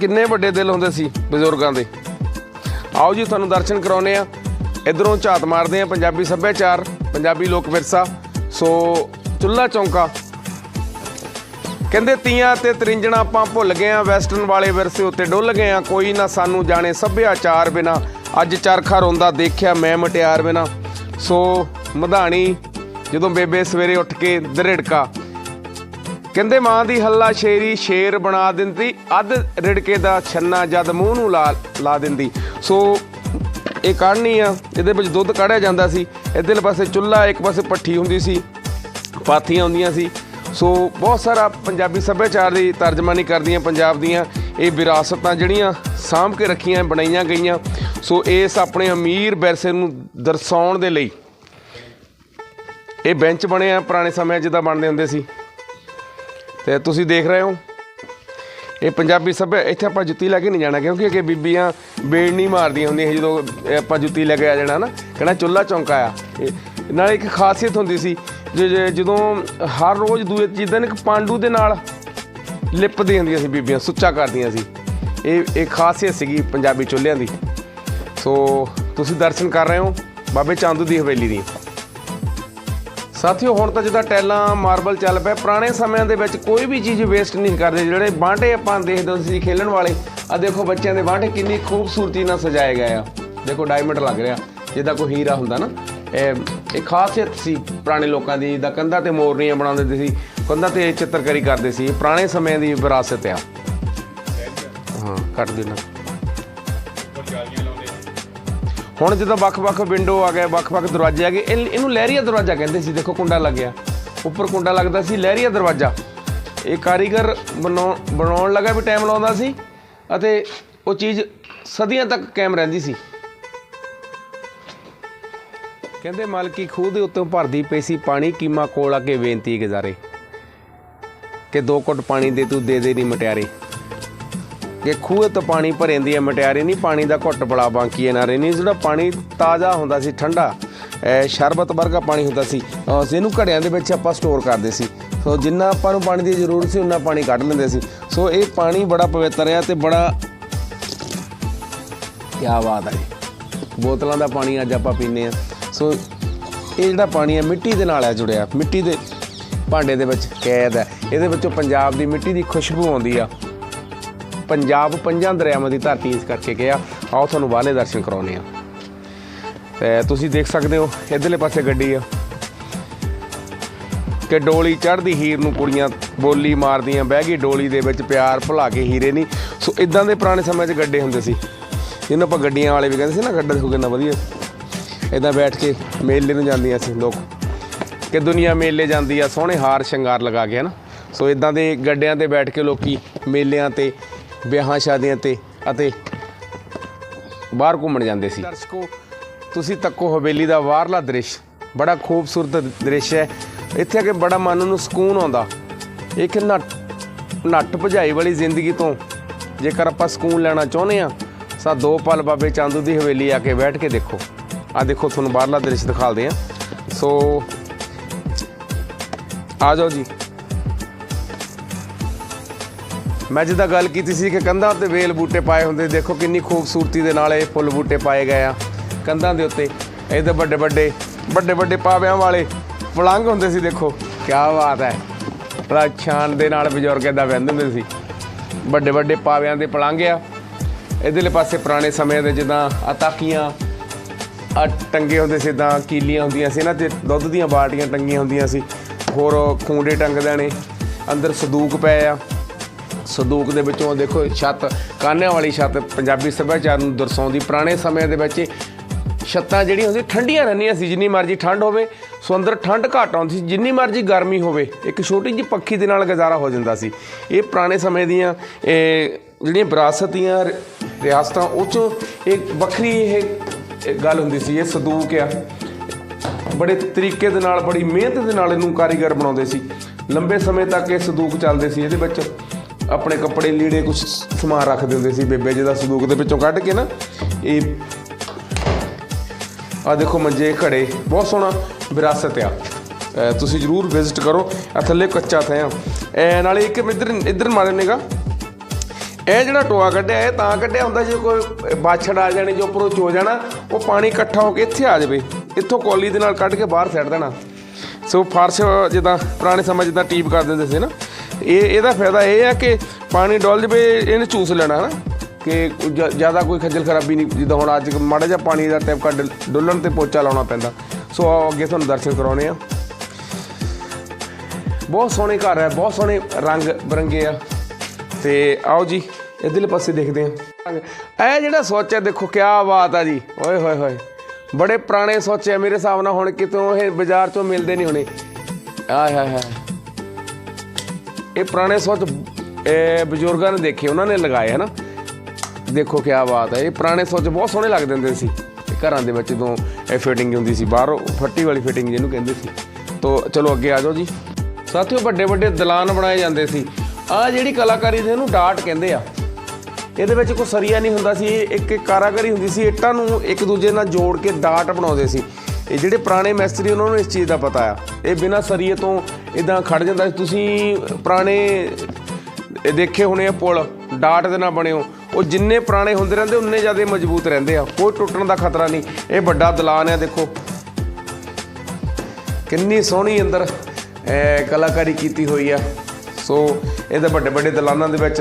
ਕਿੰਨੇ ਵੱਡੇ ਦਿਲ ਹੁੰਦੇ ਸੀ ਬਜ਼ੁਰਗਾਂ ਦੇ। ਆਓ ਜੀ ਤੁਹਾਨੂੰ ਦਰਸ਼ਨ ਕਰਾਉਨੇ ਆ ਇਧਰੋਂ ਝਾਤ ਮਾਰਦੇ ਆ ਪੰਜਾਬੀ ਸੱਭਿਆਚਾਰ, ਪੰਜਾਬੀ ਲੋਕ ਵਿਰਸਾ। ਸੋ ਚੁੱਲਾ ਚੌਂਕਾ। ਕਹਿੰਦੇ ਤੀਆਂ ਤੇ ਤਰਿੰਜਣਾ ਆਪਾਂ ਭੁੱਲ ਗਏ ਆ ਵੈਸਟਰਨ ਵਾਲੇ ਵਿਰਸੇ ਉੱਤੇ ਡੁੱਲ ਗਏ ਆ ਕੋਈ ਨਾ ਸਾਨੂੰ ਜਾਣੇ ਸੱਭਿਆਚਾਰ ਬਿਨਾ ਅੱਜ ਚਰਖਾ ਰੋਂਦਾ ਦੇਖਿਆ ਮੈਂ ਮਟਿਆਰ ਬਿਨਾ। ਸੋ ਮਧਾਣੀ, ਜਦੋਂ ਬੇਬੇ ਸਵੇਰੇ ਉੱਠ ਕੇ ਦਰਿੜਕਾ, ਕਹਿੰਦੇ ਮਾਂ ਦੀ ਹੱਲਾ ਸ਼ੇਰੀ ਸ਼ੇਰ ਬਣਾ ਦਿੰਦੀ, ਅੱਧ ਰਿੜਕੇ ਦਾ ਛੰਨਾ ਜਦ ਮੂੰਹ ਨੂੰ ਲਾ ਲਾ ਦਿੰਦੀ। ਸੋ ਇਹ ਕਾੜਨੀ ਆ, ਇਹਦੇ ਵਿੱਚ ਦੁੱਧ ਕਾੜਿਆ ਜਾਂਦਾ ਸੀ, ਇਧਰਲੇ ਪਾਸੇ ਚੁੱਲ੍ਹਾ, ਇੱਕ ਪਾਸੇ ਪੱਠੀ ਹੁੰਦੀ ਸੀ, ਪਾਥੀਆਂ ਹੁੰਦੀਆਂ ਸੀ। ਸੋ ਬਹੁਤ ਸਾਰਾ ਪੰਜਾਬੀ ਸੱਭਿਆਚਾਰ ਦੀ ਤਰਜਮਾਨੀ ਕਰਦੀਆਂ ਪੰਜਾਬ ਦੀਆਂ, ਇਹ ਵਿਰਾਸਤਾਂ ਜਿਹੜੀਆਂ ਸਾਂਭ ਕੇ ਰੱਖੀਆਂ, ਬਣਾਈਆਂ ਗਈਆਂ। ਸੋ ਇਸ ਆਪਣੇ ਅਮੀਰ ਵਿਰਸੇ ਨੂੰ ਦਰਸਾਉਣ ਦੇ ਲਈ ਇਹ ਬੈਂਚ ਬਣੇ ਆ ਪੁਰਾਣੇ ਸਮਿਆਂ ਜਿੱਦਾਂ ਬਣਦੇ ਹੁੰਦੇ ਸੀ। ਤੇ ਤੁਸੀਂ ਦੇਖ ਰਹੇ ਹੋ, ਇਹ ਪੰਜਾਬੀ ਸੱਭਿਆ, ਇੱਥੇ ਆਪਾਂ ਜੁੱਤੀ ਲੈ ਕੇ ਨਹੀਂ ਜਾਣਾ ਕਿਉਂਕਿ ਅੱਗੇ ਬੀਬੀਆਂ ਬੇੜ ਨਹੀਂ ਮਾਰਦੀਆਂ ਹੁੰਦੀਆਂ ਸੀ ਜਦੋਂ ਆਪਾਂ ਜੁੱਤੀ ਲੈ ਕੇ ਆ ਜਾਣਾ ਨਾ ਕਹਿਣਾ ਚੁੱਲਾ ਚੌਂਕਾ ਆ ਇਹ- ਨਾਲੇ ਇੱਕ ਖਾਸੀਅਤ ਹੁੰਦੀ ਸੀ ਜਦੋਂ ਹਰ ਰੋਜ਼ ਦੂਏ ਚੀਜ਼ਾਂ ਦਿਨ ਇੱਕ ਪਾਂਡੂ ਦੇ ਨਾਲ ਲਿਪਦੀਆਂ ਹੁੰਦੀਆਂ ਸੀ ਬੀਬੀਆਂ, ਸੁੱਚਾ ਕਰਦੀਆਂ ਸੀ। ਇਹ ਇਹ ਖਾਸੀਅਤ ਸੀਗੀ ਪੰਜਾਬੀ ਚੁੱਲ੍ਹਿਆਂ ਦੀ। ਸੋ ਤੁਸੀਂ ਦਰਸ਼ਨ ਕਰ ਰਹੇ ਹੋ ਬਾਬੇ ਚਾਂਦੂ ਦੀ ਹਵੇਲੀ ਦੀ। ਸਾਥੀਓ, ਹੁਣ ਤਾਂ ਜਿੱਦਾਂ ਟੈਲਾਂ, ਮਾਰਬਲ ਚੱਲ ਪਿਆ, ਪੁਰਾਣੇ ਸਮਿਆਂ ਦੇ ਵਿੱਚ ਕੋਈ ਵੀ ਚੀਜ਼ ਵੇਸਟ ਨਹੀਂ ਕਰਦੇ। ਜਿਹੜੇ ਬਾਂਟੇ ਆਪਾਂ ਦੇਖਦੇ ਸੀ ਖੇਲਣ ਵਾਲੇ ਆ ਦੇਖੋ ਬੱਚਿਆਂ ਦੇ ਬਾਂਟੇ ਕਿੰਨੀ ਖੂਬਸੂਰਤੀ ਨਾਲ ਸਜਾਏ ਗਏ ਆ। ਦੇਖੋ ਡਾਇਮੰਡ ਲੱਗ ਰਿਹਾ, ਜਿੱਦਾਂ ਕੋਈ ਹੀਰਾ ਹੁੰਦਾ ਨਾ, ਇਹ ਇਹ ਖਾਸੀਅਤ ਸੀ ਪੁਰਾਣੇ ਲੋਕਾਂ ਦੀ, ਜਿੱਦਾਂ ਕੰਧਾਂ ਤੇ ਮੋਰਨੀਆਂ ਬਣਾਉਂਦੇ ਸੀ, ਕੰਧਾਂ ਤੇ ਚਿੱਤਰਕਾਰੀ ਕਰਦੇ ਸੀ ਪੁਰਾਣੇ ਸਮੇਂ ਦੀ ਵਿਰਾਸਤ ਆ। ਹਾਂ, ਕੱਟ ਦੇਣਾ ਹੁਣ ਜਦੋਂ ਵੱਖ-ਵੱਖ ਵਿੰਡੋ ਆ ਗਏ ਵੱਖ-ਵੱਖ ਦਰਵਾਜ਼ੇ ਆ ਗਏ, ਇਹ- ਇਹਨੂੰ ਲਹਿਰੀਆ ਦਰਵਾਜ਼ਾ ਕਹਿੰਦੇ ਸੀ, ਦੇਖੋ ਕੁੰਡਾ ਲੱਗਿਆ ਉੱਪਰ ਕੁੰਡਾ ਲੱਗਦਾ ਸੀ, ਲਹਿਰੀਆ ਦਰਵਾਜ਼ਾ। ਇਹ ਕਾਰੀਗਰ ਬਣਾਉਣ ਬਣਾਉਣ ਲੱਗਾ ਵੀ ਟਾਈਮ ਲਾਉਂਦਾ ਸੀ ਅਤੇ ਉਹ ਚੀਜ਼ ਸਦੀਆਂ ਤੱਕ ਕਾਇਮ ਰਹਿੰਦੀ ਸੀ। ਕਹਿੰਦੇ, ਮਾਲਕੀ ਖੂਹ ਦੇ ਉੱਤੋਂ ਭਰਦੀ ਪਈ ਸੀ ਪਾਣੀ, ਕੀਮਾ ਕੋਲ ਆ ਕੇ ਬੇਨਤੀ ਗੁਜ਼ਾਰੇ, ਕਿ ਦੋ ਘੁੱਟ ਪਾਣੀ ਦੇ ਤੂੰ ਦੇ ਦੇ ਨਹੀਂ ਮਟਿਆਰੇ। ਕਿ ਖੂਹ ਤੋਂ ਪਾਣੀ ਭਰੇਂਦੀ ਹੈ ਮਟਿਆਰੀ ਨਹੀਂ, ਪਾਣੀ ਦਾ ਘੁੱਟ ਬੜਾ ਬਾਂਕੀ ਨਾ ਨਹੀਂ, ਜਿਹੜਾ ਪਾਣੀ ਤਾਜ਼ਾ ਹੁੰਦਾ ਸੀ, ਠੰਡਾ ਸ਼ਰਬਤ ਵਰਗਾ ਪਾਣੀ ਹੁੰਦਾ ਸੀ, ਅਹ ਇਹਨੂੰ ਘੜਿਆਂ ਦੇ ਵਿੱਚ ਆਪਾਂ ਸਟੋਰ ਕਰਦੇ ਸੀ। ਸੋ, ਜਿੰਨਾ ਆਪਾਂ ਨੂੰ ਪਾਣੀ ਦੀ ਜ਼ਰੂਰਤ ਸੀ, ਉਨਾ ਪਾਣੀ ਕੱਢ ਲੈਂਦੇ ਸੀ। ਸੋ, ਇਹ ਪਾਣੀ ਬੜਾ ਪਵਿੱਤਰ ਹੈ ਤੇ ਬੜਾ ਕੀ ਬਾਤ ਹੈ। ਬੋਤਲਾਂ ਦਾ ਪਾਣੀ ਅੱਜ ਆਪਾਂ ਪੀਂਦੇ ਆ। ਸੋ, ਇਹ ਜਿਹੜਾ ਪਾਣੀ ਹੈ ਮਿੱਟੀ ਦੇ ਨਾਲ ਹੈ ਜੁੜਿਆ। ਮਿੱਟੀ ਦੇ ਭਾਂਡੇ ਦੇ ਵਿੱਚ ਕੈਦ ਹੈ ਇਹਦੇ ਵਿੱਚੋਂ ਪੰਜਾਬ ਦੀ ਮਿੱਟੀ ਦੀ ਖੁਸ਼ਬੂ ਆਉਂਦੀ ਆ। ਪੰਜਾਬ ਪੰਜਾਂ ਦਰਿਆਵਾਂ ਦੀ ਧਰਤੀ ਇਸ ਕਰਕੇ ਗਿਆ। ਆਓ ਤੁਹਾਨੂੰ ਬਾਹਲੇ ਦਰਸ਼ਨ ਕਰਾਉਨੇ ਆ ਤੇ ਤੁਸੀਂ ਦੇਖ ਸਕਦੇ ਹੋ, ਇਧਰਲੇ ਪਾਸੇ ਗੱਡੀ ਆ। ਕਿ ਡੋਲੀ ਚੜ੍ਹਦੀ ਹੀਰ ਨੂੰ ਕੁੜੀਆਂ ਬੋਲੀ ਮਾਰਦੀਆਂ, ਬਹਿ ਗਈ ਡੋਲੀ ਦੇ ਵਿੱਚ ਪਿਆਰ ਭੁਲਾ ਕੇ ਹੀਰੇ ਨਹੀਂ। ਸੋ ਇਦਾਂ ਦੇ ਪੁਰਾਣੇ ਸਮੇਂ 'ਚ ਗੱਡੇ ਹੁੰਦੇ ਸੀ। ਜਿਹਨੂੰ ਆਪਾਂ ਗੱਡੀਆਂ ਵਾਲੇ ਵੀ ਕਹਿੰਦੇ ਸੀ ਨਾ, ਗੱਡਾ ਦੇਖੋ ਕਿੰਨਾ ਵਧੀਆ। ਇਦਾਂ ਬੈਠ ਕੇ ਮੇਲੇ ਨੂੰ ਜਾਂਦੀਆਂ ਸੀ ਲੋਕ। ਕਿ ਦੁਨੀਆ ਮੇਲੇ ਜਾਂਦੀ ਆ, ਸੋਹਣੇ ਹਾਰ ਸ਼ਿੰਗਾਰ ਲਗਾ ਕੇ ਹਨਾ। ਸੋ ਇਦਾਂ ਦੇ ਗੱਡਿਆਂ ਤੇ ਬੈਠ ਕੇ ਲੋਕੀ ਮੇਲਿਆਂ ਤੇ ਵਿਆਹਾਂ ਸ਼ਾਦੀਆਂ ਤੇ ਅਤੇ ਬਾਹਰ ਘੁੰਮਣ ਜਾਂਦੇ ਸੀ। ਦਰਸ਼ਕੋ, ਤੁਸੀਂ ਤੱਕੋ ਹਵੇਲੀ ਦਾ ਬਾਹਰਲਾ ਦ੍ਰਿਸ਼। ਬੜਾ ਖੂਬਸੂਰਤ ਦ੍ਰਿਸ਼ ਹੈ। ਇੱਥੇ ਆ ਕੇ ਬੜਾ ਮਨ ਨੂੰ ਸਕੂਨ ਆਉਂਦਾ। ਇੱਕ ਨੱਟ ਨੱਠ ਭਜਾਈ ਵਾਲੀ ਜ਼ਿੰਦਗੀ ਤੋਂ ਜੇਕਰ ਆਪਾਂ ਸਕੂਨ ਲੈਣਾ ਚਾਹੁੰਦੇ ਆ ਸਾ ਦੋ ਪਲ ਬਾਬੇ ਚਾਂਦੂ ਦੀ ਹਵੇਲੀ ਆ ਕੇ ਬੈਠ ਕੇ ਦੇਖੋ। ਆ ਦੇਖੋ, ਤੁਹਾਨੂੰ ਬਾਹਰਲਾ ਦ੍ਰਿਸ਼ ਦਿਖਾਉਂਦੇ ਆ ਸੋ, ਆ ਜਾਓ ਜੀ। ਮੈਂ ਜਿੱਦਾਂ ਗੱਲ ਕੀਤੀ ਸੀ ਕਿ ਕੰਧਾਂ ਤੇ ਵੇਲ ਬੂਟੇ ਪਾਏ ਹੁੰਦੇ, ਦੇਖੋ ਕਿੰਨੀ ਖੂਬਸੂਰਤੀ ਦੇ ਨਾਲ ਇਹ ਫੁੱਲ ਬੂਟੇ ਪਾਏ ਗਏ ਆ ਕੰਧਾਂ ਦੇ ਉੱਤੇ। ਇਹਦੇ ਵੱਡੇ ਵੱਡੇ ਵੱਡੇ ਵੱਡੇ ਪਾਵਿਆਂ ਵਾਲੇ ਪਲੰਗ ਹੁੰਦੇ ਸੀ, ਦੇਖੋ ਕੀ ਬਾਤ ਹੈ। ਬੜਾ ਸ਼ਾਨ ਦੇ ਨਾਲ ਬਜ਼ੁਰਗ ਏਦਾਂ ਬਹਿੰਦੇ ਹੁੰਦੇ ਸੀ। ਵੱਡੇ ਵੱਡੇ ਪਾਵਿਆਂ ਦੇ ਪਲੰਗ ਆ। ਇਧਰਲੇ ਪਾਸੇ ਪੁਰਾਣੇ ਸਮੇਂ ਦੇ ਜਿੱਦਾਂ ਅਤਾਕੀਆਂ ਤਾਕੀਆਂ ਆ ਟੰਗੇ ਹੁੰਦੇ ਸੀ ਤਾਂ ਕੀਲੀਆਂ ਹੁੰਦੀਆਂ ਸੀ ਨਾ ਤੇ ਦੁੱਧ ਦੀਆਂ ਬਾਲਟੀਆਂ ਟੰਗੀਆਂ ਹੁੰਦੀਆਂ ਸੀ। ਹੋਰ ਖੂੰਡੇ ਟੰਗਦੇ ਨੇ ਅੰਦਰ ਸੰਦੂਕ ਪਏ ਆ। ਸੰਦੂਕ ਦੇ ਵਿੱਚੋਂ ਦੇਖੋ, ਛੱਤ, ਕਾਨਿਆਂ ਵਾਲੀ ਛੱਤ ਪੰਜਾਬੀ ਸੱਭਿਆਚਾਰ ਨੂੰ ਦਰਸਾਉਂਦੀ। ਪੁਰਾਣੇ ਸਮੇਂ ਦੇ ਵਿੱਚ ਛੱਤਾਂ ਜਿਹੜੀਆਂ ਹੁੰਦੀਆਂ, ਠੰਡੀਆਂ ਰਹਿੰਦੀਆਂ ਸੀ, ਜਿੰਨੀ ਮਰਜ਼ੀ ਠੰਡ ਹੋਵੇ ਸੋ ਅੰਦਰ ਠੰਡ ਘੱਟ ਆਉਂਦੀ ਸੀ, ਜਿੰਨੀ ਮਰਜ਼ੀ ਗਰਮੀ ਹੋਵੇ, ਇੱਕ ਛੋਟੀ ਜਿਹੀ ਪੱਖੀ ਦੇ ਨਾਲ ਗੁਜ਼ਾਰਾ ਹੋ ਜਾਂਦਾ ਸੀ। ਇਹ ਪੁਰਾਣੇ ਸਮੇਂ ਦੀਆਂ, ਇਹ ਜਿਹੜੀਆਂ ਵਿਰਾਸਤ ਦੀਆਂ ਰਿਆਸਤਾਂ, ਉਹ 'ਚੋਂ ਇੱਕ ਵੱਖਰੀ ਇਹ ਗੱਲ ਹੁੰਦੀ ਸੀ, ਇਹ ਸਦੂਕ ਆ। ਬੜੇ ਤਰੀਕੇ ਦੇ ਨਾਲ, ਬੜੀ ਮਿਹਨਤ ਦੇ ਨਾਲ ਇਹਨੂੰ ਕਾਰੀਗਰ ਬਣਾਉਂਦੇ ਸੀ। ਲੰਬੇ ਸਮੇਂ ਤੱਕ ਇਹ ਸਦੂਕ ਚੱਲਦੇ ਸੀ ਇਹਦੇ ਵਿੱਚ। ਆਪਣੇ ਕੱਪੜੇ ਲੀੜੇ ਕੁਝ ਸਮਾਨ ਰੱਖਦੇ ਹੁੰਦੇ ਸੀ ਬੇਬੇ ਜੀ ਦਾ ਸੰਦੂਕ ਦੇ ਵਿੱਚੋਂ ਕੱਢ ਕੇ ਨਾ, ਇਹ ਆ ਦੇਖੋ ਮੰਜੇ ਘੜੇ ਬਹੁਤ ਸੋਹਣਾ ਵਿਰਾਸਤ ਆ। ਤੁਸੀਂ ਜਰੂਰ ਵਿਜ਼ਿਟ ਕਰੋ ਆ ਥੱਲੇ ਕੱਚਾ ਥਾਂ ਆ। ਨਾਲੇ ਇੱਕ ਇੱਧਰ ਇੱਧਰ ਮਾਰੇ ਨੇਗਾ ਇਹ ਜਿਹੜਾ ਟੋਆ ਕੱਢਿਆ, ਇਹ ਤਾਂ ਕੱਢਿਆ ਹੁੰਦਾ ਜੇ ਕੋਈ ਬਾਛੜ ਆ ਜਾਣੇ, ਜੋ ਉੱਪਰੋਂ ਚੋ ਜਾਣਾ, ਉਹ ਪਾਣੀ ਇਕੱਠਾ ਹੋ ਕੇ ਇੱਥੇ ਆ ਜਾਵੇ। ਇੱਥੋਂ ਕੌਲੀ ਦੇ ਨਾਲ ਕੱਢ ਕੇ ਬਾਹਰ ਸੱਟ ਦੇਣਾ। ਸੋ ਫਰਸ਼ ਜਿੱਦਾਂ ਪੁਰਾਣੇ ਸਮੇਂ ਜਿੱਦਾਂ ਟੀਪ ਕਰ ਦਿੰਦੇ ਸੀ ਨਾ ਇਹ ਇਹਦਾ ਫਾਇਦਾ ਇਹ ਹੈ ਕਿ ਪਾਣੀ ਡੁੱਲ ਜਵੇ ਇਹਨੇ ਚੂਸ ਲੈਣਾ ਹਨਾ ਕਿ ਜ਼ਿਆਦਾ ਕੋਈ ਖੱਜਲ ਖਰਾਬੀ ਨਹੀਂ, ਜਿੱਦਾਂ ਹੁਣ ਅੱਜ ਮਾੜਾ ਜਿਹਾ ਪਾਣੀ ਦਾ ਟੈਪ ਕੱਢ ਡੁੱਲਣ ਤੇ ਪੋਚਾ ਲਾਉਣਾ ਪੈਂਦਾ। ਸੋ ਆਓ ਅੱਗੇ ਤੁਹਾਨੂੰ ਦਰਸ਼ਨ ਕਰਾਉਣੇ ਆ। ਬਹੁਤ ਸੋਹਣੇ ਘਰ ਹੈ ਬਹੁਤ ਸੋਹਣੇ ਰੰਗ ਬਰੰਗੇ ਆ। ਤੇ ਆਓ ਜੀ, ਇਧਰਲੇ ਪਾਸੇ ਦੇਖਦੇ ਹਾਂ। ਇਹ ਜਿਹੜਾ ਸੋਚ ਹੈ, ਦੇਖੋ ਕੀ ਬਾਤ ਆ ਜੀ। ਓਏ ਹੋਏ ਹੋਏ, ਬੜੇ ਪੁਰਾਣੇ ਸੋਚ ਹੈ ਮੇਰੇ ਹਿਸਾਬ ਨਾਲ ਹੁਣ ਕਿਤੋਂ ਇਹ ਬਾਜ਼ਾਰ ਚੋਂ ਮਿਲਦੇ ਨਹੀਂ ਹੋਣੇ। ਆਏ ਹਾਏ ਹਾਏ। ਇਹ ਪੁਰਾਣੇ ਸੋਚ ਬਜ਼ੁਰਗਾਂ ਨੇ ਦੇਖੇ, ਉਹਨਾਂ ਨੇ ਲਗਾਏ ਹੈ ਨਾ ਦੇਖੋ ਕੀ ਬਾਤ ਹੈ, ਇਹ ਪੁਰਾਣੇ ਸੋਚ ਬਹੁਤ ਸੋਹਣੇ ਲੱਗਦੇ ਹੁੰਦੇ ਸੀ। ਘਰਾਂ ਦੇ ਵਿੱਚ ਜਦੋਂ ਇਹ ਫਿਟਿੰਗ ਹੁੰਦੀ ਸੀ, ਬਾਹਰੋਂ ਫੱਟੀ ਵਾਲੀ ਫਿਟਿੰਗ ਜਿਹਨੂੰ ਕਹਿੰਦੇ ਸੀ। ਤੋ ਚਲੋ ਅੱਗੇ ਆ ਜਾਓ ਜੀ। ਸਾਥੀਓ, ਵੱਡੇ ਵੱਡੇ ਦਲਾਨ ਬਣਾਏ ਜਾਂਦੇ ਸੀ। ਆ ਜਿਹੜੀ ਕਲਾਕਾਰੀ ਸੀ ਇਹਨੂੰ ਡਾਟ ਕਹਿੰਦੇ ਆ। ਇਹਦੇ ਵਿੱਚ ਕੋਈ ਸਰੀਆ ਨਹੀਂ ਹੁੰਦਾ ਸੀ, ਇਹ ਇੱਕ ਇੱਕ ਕਾਰਾਗਰੀ ਹੁੰਦੀ ਸੀ, ਇੱਟਾਂ ਨੂੰ ਇੱਕ ਦੂਜੇ ਨਾਲ ਜੋੜ ਕੇ ਡਾਟ ਬਣਾਉਂਦੇ ਸੀ। ਇਹ ਜਿਹੜੇ ਪੁਰਾਣੇ ਮਿਸਤਰੀ ਉਹਨਾਂ ਨੂੰ ਇਸ ਚੀਜ਼ ਦਾ ਪਤਾ ਆ। ਇਹ ਬਿਨਾਂ ਸਰੀਏ ਤੋਂ ਇਦਾਂ ਖੜ ਜਾਂਦਾ ਤੁਸੀਂ ਪੁਰਾਣੇ ਦੇਖੇ ਹੋਣੇ ਆ ਪੁਲ, ਡਾਟ ਦੇ ਨਾਲ ਬਣੇ ਹੋ। ਉਹ ਜਿੰਨੇ ਪੁਰਾਣੇ ਹੁੰਦੇ ਰਹਿੰਦੇ, ਉਨੇ ਜ਼ਿਆਦਾ ਮਜ਼ਬੂਤ ਰਹਿੰਦੇ ਆ। ਕੋਈ ਟੁੱਟਣ ਦਾ ਖਤਰਾ ਨਹੀਂ। ਇਹ ਵੱਡਾ ਦਲਾਨ ਆ, ਦੇਖੋ। ਕਿੰਨੀ ਸੋਹਣੀ ਅੰਦਰ ਕਲਾਕਾਰੀ ਕੀਤੀ ਹੋਈ ਆ। ਸੋ ਇਹਦੇ ਵੱਡੇ ਵੱਡੇ ਦਲਾਨਾਂ ਦੇ ਵਿੱਚ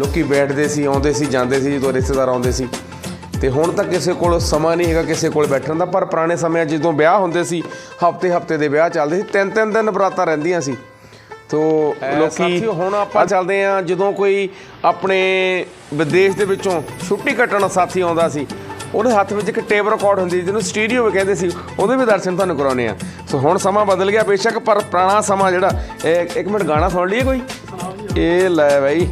ਲੋਕੀ ਬੈਠਦੇ ਸੀ, ਆਉਂਦੇ ਸੀ, ਜਾਂਦੇ ਸੀ, ਜਦੋਂ ਰਿਸ਼ਤੇਦਾਰ ਆਉਂਦੇ ਸੀ। ਤੇ ਹੁਣ ਤਾਂ ਕਿਸੇ ਕੋਲ ਸਮਾਂ ਨਹੀਂ ਹੈਗਾ ਕਿਸੇ ਕੋਲ ਬੈਠਣ ਦਾ ਪਰ ਪੁਰਾਣੇ ਸਮਿਆਂ ਜਦੋਂ ਵਿਆਹ ਹੁੰਦੇ ਸੀ ਹਫ਼ਤੇ ਹਫ਼ਤੇ ਦੇ ਵਿਆਹ ਚੱਲਦੇ ਸੀ ਤਿੰਨ ਤਿੰਨ ਦਿਨ ਬਰਾਤਾਂ ਰਹਿੰਦੀਆਂ ਸੀ। ਤੋ ਲੋਕੀ ਹੁਣ ਆਪਾਂ ਚੱਲਦੇ ਆ ਜਦੋਂ ਕੋਈ ਆਪਣੇ ਵਿਦੇਸ਼ ਦੇ ਵਿੱਚੋਂ ਛੁੱਟੀ ਕੱਟਣ ਸਾਥੀ ਆਉਂਦਾ ਸੀ ਉਹਦੇ ਹੱਥ ਵਿੱਚ ਇੱਕ ਟੇਪ ਰਿਕਾਰਡ ਹੁੰਦੀ ਜਿਹਨੂੰ ਸਟੂਡੀਓ ਵੀ ਕਹਿੰਦੇ ਸੀ ਉਹਦੇ ਵੀ ਦਰਸ਼ਨ ਤੁਹਾਨੂੰ ਕਰਾਉਣੇ ਆ। ਸੋ ਹੁਣ ਸਮਾਂ ਬਦਲ ਗਿਆ ਬੇਸ਼ੱਕ ਪਰ ਪੁਰਾਣਾ ਸਮਾਂ ਜਿਹੜਾ ਇਹ ਇੱਕ ਮਿੰਟ ਗਾਣਾ ਸੁਣ ਲਈਏ ਕੋਈ? ਇਹ ਲੈ ਬਾਈ।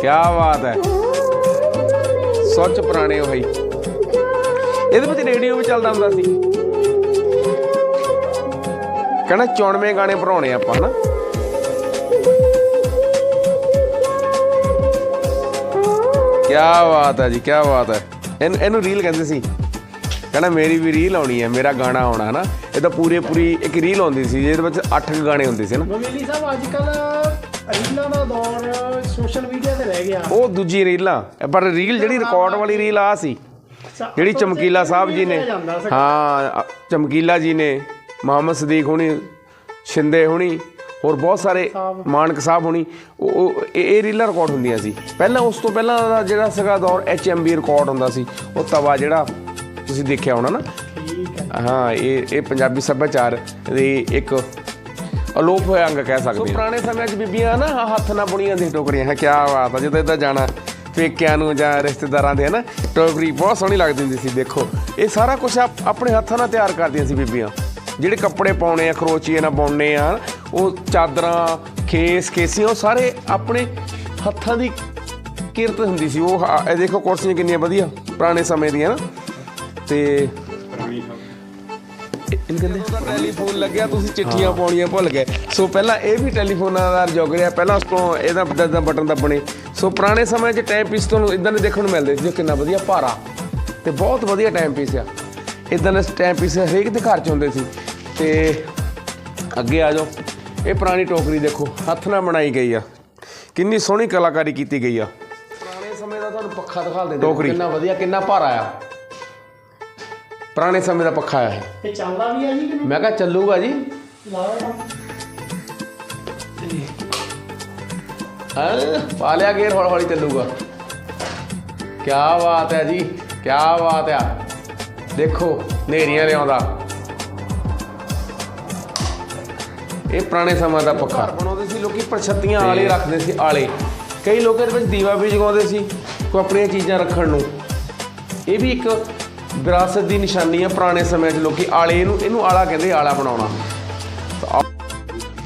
ਕਿਆ ਬਾਤ ਹੈ। ਸੱਚ ਪੁਰਾਣੇ ਹੋ ਭਾਈ ਇਹਦੇ ਵਿੱਚ ਰੇਡੀਓ ਵੀ ਚੱਲਦਾ ਹੁੰਦਾ ਸੀ। ਕਹਿੰਦਾ 94 ਗਾਣੇ ਭਰਾਉਣੇ ਆਪਾਂ ਹਨਾ ਕਿਆ ਬਾਤ ਹੈ ਜੀ, ਕਿਆ ਬਾਤ ਹੈ। ਇਹਨੂੰ ਇਹਨੂੰ ਰੀਲ ਕਹਿੰਦੇ ਸੀ। ਕਹਿੰਦਾ ਮੇਰੀ ਵੀ ਰੀਲ ਆਉਣੀ ਹੈ ਮੇਰਾ ਗਾਣਾ ਆਉਣਾ ਹਨਾ। ਇਹ ਤਾਂ ਪੂਰੇ ਪੂਰੀ ਇੱਕ ਰੀਲ ਆਉਂਦੀ ਸੀ ਜਿਹਦੇ ਵਿੱਚ 8 ਗਾਣੇ ਹੁੰਦੇ ਸੀ ਨਾ ਮਮੀਲੀ ਸਾਹਿਬ ਅੱਜ ਕੱਲ ਰੀਲਾਂ ਦਾ ਦੌਰ ਸੋਸ਼ਲ ਮੀਡੀਆ ਤੇ ਰਹਿ ਗਿਆ। ਉਹ ਦੂਜੀ ਰੀਲਾਂ ਪਰ ਰੀਲ ਜਿਹੜੀ ਰਿਕਾਰਡ ਵਾਲੀ ਰੀਲ ਆ ਸੀ ਜਿਹੜੀ ਚਮਕੀਲਾ ਸਾਹਿਬ ਜੀ ਨੇ। ਹਾਂ ਚਮਕੀਲਾ ਜੀ ਨੇ ਮੁਹੰਮਦ ਸਦੀਕ ਹੁਣੀ ਸ਼ਿੰਦੇ ਹੁਣੀ ਹੋਰ ਬਹੁਤ ਸਾਰੇ ਮਾਨਕ ਸਾਹਿਬ ਹੁਣੀ ਉਹ ਇਹ ਰੀਲਾਂ ਰਿਕਾਰਡ ਹੁੰਦੀਆਂ ਸੀ। ਪਹਿਲਾਂ ਉਸ ਤੋਂ ਪਹਿਲਾਂ ਜਿਹੜਾ ਸੀਗਾ ਦੌਰ ਐਚਐਮਬੀ ਰਿਕਾਰਡ ਹੁੰਦਾ ਸੀ ਉਹ ਤਵਾ ਜਿਹੜਾ ਤੁਸੀਂ ਦੇਖਿਆ ਹੋਣਾ ਨਾ? ਹੈ ਇਹ ਇਹ ਪੰਜਾਬੀ ਸੱਭਿਆਚਾਰ ਦੇ ਇੱਕ ਅਲੋਪ ਹੋਇਆ ਅੰਗ ਕਹਿ ਸਕਦੇ ਹਾਂ। ਪੁਰਾਣੇ ਸਮਿਆਂ 'ਚ ਬੀਬੀਆਂ ਨਾ ਹੱਥ ਨਾਲ ਬੁਣੀਆਂ ਦੀ ਟੋਕਰੀਆਂ ਹੈ ਕੀ ਬਾਤ ਆ ਜਦੋਂ ਇੱਦਾਂ ਜਾਣਾ ਪੇਕਿਆਂ ਨੂੰ ਜਾਂ ਰਿਸ਼ਤੇਦਾਰਾਂ ਦੇ ਹਨਾ ਟੋਕਰੀ ਬਹੁਤ ਸੋਹਣੀ ਲੱਗਦੀ ਹੁੰਦੀ ਸੀ ਦੇਖੋ। ਇਹ ਸਾਰਾ ਕੁਝ ਆਪਣੇ ਹੱਥਾਂ ਨਾਲ ਤਿਆਰ ਕਰਦੀਆਂ ਸੀ ਬੀਬੀਆਂ। ਜਿਹੜੇ ਕੱਪੜੇ ਪਾਉਣੇ ਆ ਖਰੋਚੀਏ ਨਾਲ ਬੁਣਨੇ ਆ ਉਹ ਚਾਦਰਾਂ ਖੇਸ ਖੇਸੀਆਂ ਉਹ ਸਾਰੇ ਆਪਣੇ ਹੱਥਾਂ ਦੀ ਕਿਰਤ ਹੁੰਦੀ ਸੀ। ਉਹ ਇਹ ਦੇਖੋ ਕੁਰਸੀਆਂ ਕਿੰਨੀਆਂ ਵਧੀਆ ਪੁਰਾਣੇ ਸਮੇਂ ਦੀਆਂ ਨਾ। ਤੇ ਇਹਨੂੰ ਕਹਿੰਦੇ ਟੈਲੀਫੋਨ ਲੱਗਿਆ ਤੁਸੀਂ ਚਿੱਠੀਆਂ ਪਾਉਣੀਆਂ ਭੁੱਲ ਗਏ। ਸੋ ਪਹਿਲਾਂ ਇਹ ਵੀ ਟੈਲੀਫੋਨਾਂ ਦਾ ਜੁਗ ਰਿਹਾ। ਪਹਿਲਾਂ ਉਸ ਤੋਂ ਇਹਦਾ ਦਾ ਬਟਨ ਦੱਬਣੇ। ਸੋ ਪੁਰਾਣੇ ਸਮੇਂ 'ਚ ਟਾਈਮ ਪੀਸ ਤੁਹਾਨੂੰ ਇਦਾਂ ਦੇ ਦੇਖਣ ਨੂੰ ਮਿਲਦੇ ਸੀ ਜੋ ਕਿੰਨਾ ਵਧੀਆ ਭਾਰਾ ਤੇ ਬਹੁਤ ਵਧੀਆ ਟਾਈਮ ਪੀਸ ਆ। ਇਦਾਂ ਦੇ ਟਾਈਮ ਪੀਸ ਹਰੇਕ ਦੇ ਘਰ 'ਚ ਹੁੰਦੇ ਸੀ। ਤੇ ਅੱਗੇ ਆ ਜਾਓ। ਇਹ ਪੁਰਾਣੀ ਟੋਕਰੀ ਦੇਖੋ ਹੱਥ ਨਾਲ ਬਣਾਈ ਗਈ ਆ। ਕਿੰਨੀ ਸੋਹਣੀ ਕਲਾਕਾਰੀ ਕੀਤੀ ਗਈ ਆ। ਪੁਰਾਣੇ ਸਮੇਂ ਦਾ ਤੁਹਾਨੂੰ ਪੱਖਾ ਦਿਖਾ ਦਿੰਦੇ। ਕਿੰਨਾ ਵਧੀਆ ਕਿੰਨਾ ਭਾਰਾ ਆ। ਪੁਰਾਣੇ ਸਮੇਂ ਦਾ ਪੱਖਾ ਆ ਇਹ। ਇਹ ਚੱਲਦਾ ਵੀ ਹੈ ਜੀ ਕਿ ਨਹੀਂ? ਮੈਂ ਕਿਹਾ ਚੱਲੂਗਾ ਜੀ। ਲਾਓ। ਹਾਂ? ਪਾ ਲਿਆ ਗੇਰ ਹੌਲੀ ਹੌਲੀ ਚੱਲੂਗਾ। ਕੀ ਬਾਤ ਹੈ ਜੀ ਕੀ ਬਾਤ ਆ। ਦੇਖੋ ਨੇਰੀਆਂ ਲਿਆਉਂਦਾ। ਇਹ ਪੁਰਾਣੇ ਸਮੇਂ ਦਾ ਪੱਖਾ। ਬਣਾਉਂਦੇ ਸੀ ਲੋਕੀ ਪਰਛੱਤੀਆਂ ਆਲੇ ਰੱਖਦੇ ਸੀ ਆਲੇ। ਕਈ ਲੋਕ ਇਹਦੇ ਵਿੱਚ ਦੀਵਾ ਵੀ ਜਗਾਉਂਦੇ ਸੀ ਕੋਈ ਆਪਣੀਆਂ ਚੀਜ਼ਾਂ ਰੱਖਣ ਨੂੰ। ਇਹ ਵੀ ਇੱਕ ਵਿਰਾਸਤ ਦੀ ਨਿਸ਼ਾਨੀ ਆ ਪੁਰਾਣੇ ਸਮੇਂ 'ਚ ਲੋਕੀ ਆਲੇ ਨੂੰ, ਇਹਨੂੰ ਆਲਾ ਕਹਿੰਦੇ ਆਲਾ ਬਣਾਉਣਾ।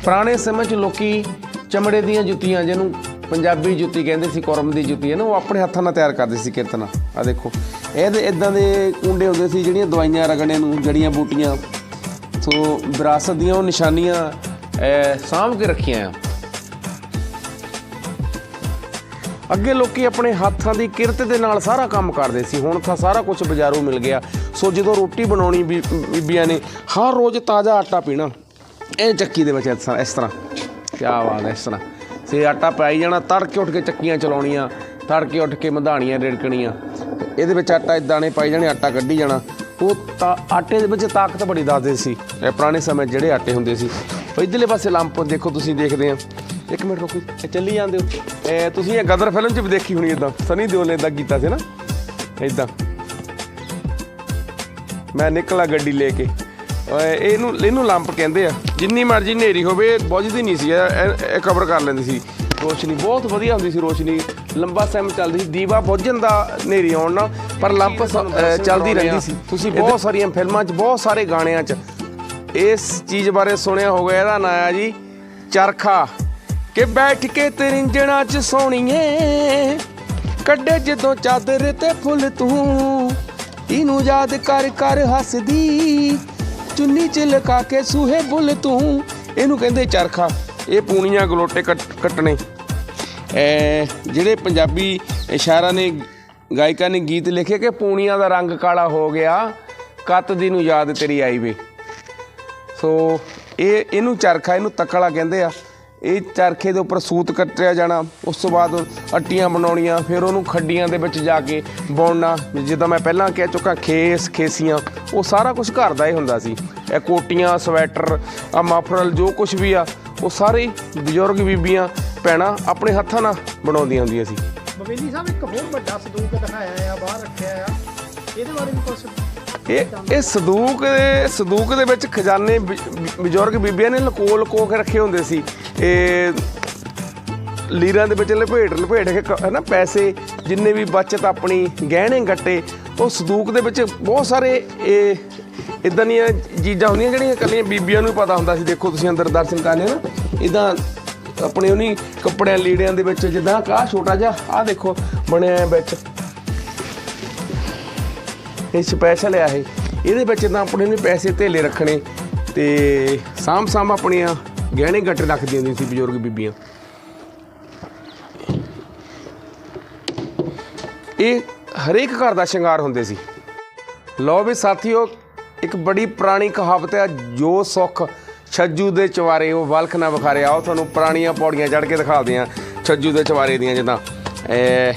ਪੁਰਾਣੇ ਸਮੇਂ 'ਚ ਲੋਕੀ ਚਮੜੇ ਦੀਆਂ ਜੁੱਤੀਆਂ, ਜਿਹਨੂੰ ਪੰਜਾਬੀ ਜੁੱਤੀ ਕਹਿੰਦੇ ਸੀ, ਕੁਰਮ ਦੀ ਜੁੱਤੀ ਹੈ ਨਾ ਉਹ ਆਪਣੇ ਹੱਥਾਂ ਨਾਲ ਤਿਆਰ ਕਰਦੇ ਸੀ ਕੀਰਤਨਾ। ਆ ਦੇਖੋ ਇਹਦੇ ਇਦਾਂ ਦੇ ਕੁੰਡੇ ਹੁੰਦੇ ਸੀ, ਜਿਹੜੀਆਂ ਦਵਾਈਆਂ ਰਗੜਨੇ ਨੂੰ, ਜੜੀਆਂ ਬੂਟੀਆਂ। ਸੋ ਵਿਰਾਸਤ ਦੀਆਂ ਉਹ ਨਿਸ਼ਾਨੀਆਂ ਸਾਂਭ ਕੇ ਰੱਖੀਆਂ ਆ। ਅੱਗੇ ਲੋਕੀ ਆਪਣੇ ਹੱਥਾਂ ਦੀ ਕਿਰਤ ਦੇ ਨਾਲ ਸਾਰਾ ਕੰਮ ਕਰਦੇ ਸੀ। ਹੁਣ ਤਾਂ ਸਾਰਾ ਕੁਝ ਬਾਜ਼ਾਰੋਂ ਮਿਲ ਗਿਆ। ਸੋ ਜਦੋਂ ਰੋਟੀ ਬਣਾਉਣੀ ਬੀ- ਬੀਬੀਆਂ ਨੇ, ਹਰ ਰੋਜ਼ ਤਾਜ਼ਾ ਆਟਾ ਪੀਣਾ। ਇਹ ਚੱਕੀ ਦੇ ਵਿੱਚ ਇਸ ਤਰ੍ਹਾਂ ਇਸ ਤਰ੍ਹਾਂ। ਕੀ ਬਾਤ ਹੈ, ਇਸ ਤਰ੍ਹਾਂ। ਸੇ ਆਟਾ ਪਾਈ ਜਾਣਾ, ਤੜਕੇ ਉੱਠ ਕੇ ਚੱਕੀਆਂ ਚਲਾਉਣੀਆਂ, ਤੜਕੇ ਉੱਠ ਕੇ ਮਧਾਣੀਆਂ ਰੇੜਕਣੀਆਂ। ਇਹਦੇ ਵਿੱਚ ਆਟਾ ਇਦਾਂ ਨੇ ਪਾਈ ਜਾਣੇ, ਆਟਾ ਕੱਢੀ ਜਾਣਾ। ਉਹ ਤਾਂ ਆਟੇ ਦੇ ਵਿੱਚ ਤਾਕਤ ਬੜੀ ਦੱਸਦੇ ਸੀ। ਇਹ ਪੁਰਾਣੇ ਸਮੇਂ 'ਚ ਜਿਹੜੇ ਆਟੇ ਹੁੰਦੇ ਸੀ। ਉਹ ਇਧਰਲੇ ਪਾਸੇ ਲੰਪ ਦੇਖੋ, ਤੁਸੀਂ ਦੇਖਦੇ ਆ। ਇੱਕ ਮਿੰਟ ਰੁਕੋ ਇਹ ਚੱਲੀ ਜਾਂਦੇ ਹੋ। ਇਹ ਤੁਸੀਂ ਇਹ ਗਦਰ ਫਿਲਮ 'ਚ ਵੀ ਦੇਖੀ ਹੋਣੀ ਇਦਾਂ ਸਨੀ ਦਿਓਲ ਨੇ ਇਦਾਂ ਕੀਤਾ ਸੀ ਨਾ? ਇਦਾਂ ਮੈਂ ਨਿਕਲਾ ਗੱਡੀ ਲੈ ਕੇ। ਓਏ ਇਹਨੂੰ ਇਹਨੂੰ ਲੰਪ ਕਹਿੰਦੇ ਆ। ਜਿੰਨੀ ਮਰਜ਼ੀ ਹਨੇਰੀ ਹੋਵੇ ਬੁਝਦੀ ਨਹੀਂ ਸੀ। ਇਹ- ਕਵਰ ਕਰ ਲੈਂਦੀ ਸੀ ਰੋਸ਼ਨੀ। ਬਹੁਤ ਵਧੀਆ ਹੁੰਦੀ ਸੀ ਰੋਸ਼ਨੀ। ਲੰਬਾ ਸਮਾਂ ਚੱਲਦੀ ਸੀ। ਦੀਵਾ ਬੁਝਣ ਦਾ ਹਨੇਰੀ ਆਉਣ ਨਾਲ ਪਰ ਲੰਪ ਚੱਲਦੀ ਰਹਿੰਦੀ ਸੀ। ਤੁਸੀਂ ਬਹੁਤ ਸਾਰੀਆਂ ਫਿਲਮਾਂ 'ਚ ਬਹੁਤ ਸਾਰੇ ਗਾਣਿਆਂ 'ਚ। ਇਸ ਚੀਜ਼ ਬਾਰੇ ਸੁਣਿਆ ਹੋਗਾ ਇਹਦਾ ਨਾਂ ਆ ਜੀ ਚਰਖਾ। ਕਿ ਬੈਠ ਕੇ ਤਰਿੰਜਣਾ 'ਚ ਸੋਣੀਏ ਕੱਢੇ ਜਦੋਂ ਚਾਦਰ ਤੇ ਫੁੱਲ ਤੂੰ ਇਹਨੂੰ ਯਾਦ ਕਰ ਕਰ ਹੱਸਦੀ। ਚੁੰਨੀ ਚ ਲਕਾ ਕੇ ਸੂਹੇ ਬੁੱਲ ਤੂੰ, ਇਹਨੂੰ ਕਹਿੰਦੇ ਚਰਖਾ। ਇਹ ਪੂਣੀਆਂ ਗਲੋਟੇ ਕੱਟਣੇ। ਐ, ਜਿਹੜੇ ਪੰਜਾਬੀ ਇਸ਼ਾਰਾ ਨੇ, ਗਾਇਕਾਂ ਨੇ ਗੀਤ ਲਿਖੇ ਕਿ ਪੂਣੀਆਂ ਦਾ ਰੰਗ ਕਾਲਾ ਹੋ ਗਿਆ, ਕੱਤ ਦੀ ਨੂੰ ਯਾਦ ਤੇਰੀ ਆਈ ਵੇ। ਸੋ, ਇਹ, ਇਹਨੂੰ ਚਰਖਾ, ਇਹਨੂੰ ਤਕਲਾ ਕਹਿੰਦੇ ਆ। ਇਹ ਚਰਖੇ ਦੇ ਉੱਪਰ ਸੂਤ ਕੱਟਿਆ ਜਾਣਾ। ਉਸ ਤੋਂ ਬਾਅਦ ਅੱਟੀਆਂ ਬਣਾਉਣੀਆਂ, ਫਿਰ ਉਹਨੂੰ ਖੱਡੀਆਂ ਦੇ ਵਿੱਚ ਜਾ ਕੇ ਬੁਣਨਾ। ਜਿੱਦਾਂ ਮੈਂ ਪਹਿਲਾਂ ਕਹਿ ਚੁੱਕਾ, ਖੇਸ, ਖੇਸੀਆਂ, ਉਹ ਸਾਰਾ ਕੁਝ ਘਰ ਦਾ ਹੀ ਹੁੰਦਾ ਸੀ। ਇਹ ਕੋਟੀਆਂ, ਸਵੈਟਰ ਆ ਮਾਫਰਲ, ਜੋ ਕੁਝ ਵੀ ਆ, ਉਹ ਸਾਰੇ ਬਜ਼ੁਰਗ ਬੀਬੀਆਂ, ਭੈਣਾਂ ਆਪਣੇ ਹੱਥਾਂ ਨਾਲ ਬਣਾਉਂਦੀਆਂ ਹੁੰਦੀਆਂ ਸੀ। ਬਵੇਲੀ ਸਾਹਿਬ, ਇੱਕ ਹੋਰ ਵੱਡਾ ਸੰਦੂਕ ਦਿਖਾਇਆ ਆ, ਬਾਹਰ ਰੱਖਿਆ ਆ। ਇਹਦੇ ਬਾਰੇ ਵੀ ਕੁਝ ਇਹ ਇਹ ਸੰਦੂਕ ਦੇ ਸੰਦੂਕ ਦੇ ਵਿੱਚ ਖਜ਼ਾਨੇ ਬ- ਬਜ਼ੁਰਗ ਬੀਬੀਆਂ ਨੇ ਲਕੋ ਲਕੋ ਕੇ ਰੱਖੇ ਹੁੰਦੇ ਸੀ। ਇਹ ਲੀਰਾਂ ਦੇ ਵਿੱਚ ਲਪੇਟ ਲਪੇਟ ਕੇ ਕ- ਹਨਾ, ਪੈਸੇ ਜਿੰਨੇ ਵੀ ਬਚਤ ਆਪਣੀ, ਗਹਿਣੇ ਗੱਟੇ, ਉਹ ਸੰਦੂਕ ਦੇ ਵਿੱਚ ਬਹੁਤ ਸਾਰੇ ਇਹ ਇਦਾਂ ਦੀਆਂ ਚੀਜ਼ਾਂ ਹੁੰਦੀਆਂ ਜਿਹੜੀਆਂ ਇਕੱਲੀਆਂ ਬੀਬੀਆਂ ਨੂੰ ਪਤਾ ਹੁੰਦਾ ਸੀ। ਦੇਖੋ ਤੁਸੀਂ ਅੰਦਰ ਦਰਸ਼ਨ ਕਰਨੇ ਨਾ ਇਦਾਂ ਆਪਣੇ ਉਹਨੀ ਕੱਪੜਿਆਂ ਲੀੜਿਆਂ ਦੇ ਵਿੱਚ ਜਿੱਦਾਂ ਕਾ ਛੋਟਾ ਜਿਹਾ, ਆਹ ਦੇਖੋ ਬਣਿਆ ਹੈ ਵਿੱਚ। ਇਹ ਸਪੈਸ਼ਲ ਆ ਇਹ। ਇਹਦੇ ਵਿੱਚ ਤਾਂ ਆਪਣੇ ਨੇ ਪੈਸੇ ਧੇਲੇ ਰੱਖਣੇ ਤੇ ਸਾਂਭ ਸਾਂਭ ਆਪਣੀਆਂ ਗਹਿਣੇ ਗੱਟੇ ਰੱਖਦੀਆਂ ਹੁੰਦੀਆਂ ਸੀ ਬਜ਼ੁਰਗ ਬੀਬੀਆਂ। ਇਹ ਹਰੇਕ ਘਰ ਦਾ ਸ਼ਿੰਗਾਰ ਹੁੰਦੇ ਸੀ। ਲਓ ਵੀ ਸਾਥੀਓ, ਇੱਕ ਬੜੀ ਪੁਰਾਣੀ ਕਹਾਵਤ ਹੈ ਜੋ ਸੁੱਖ ਛੱਜੂ ਦੇ ਚਵਾਰੇ ਉਹ ਵਲਖ ਨਾ ਵਿਖਾਰੇ। ਆਓ ਤੁਹਾਨੂੰ ਪੁਰਾਣੀਆਂ ਪੌੜੀਆਂ ਚੜ੍ਹ ਕੇ ਦਿਖਾਉਂਦੇ ਆ ਛੱਜੂ ਦੇ ਚਵਾਰੇ ਦੀਆਂ ਜਿੱਦਾਂ। ਇਹ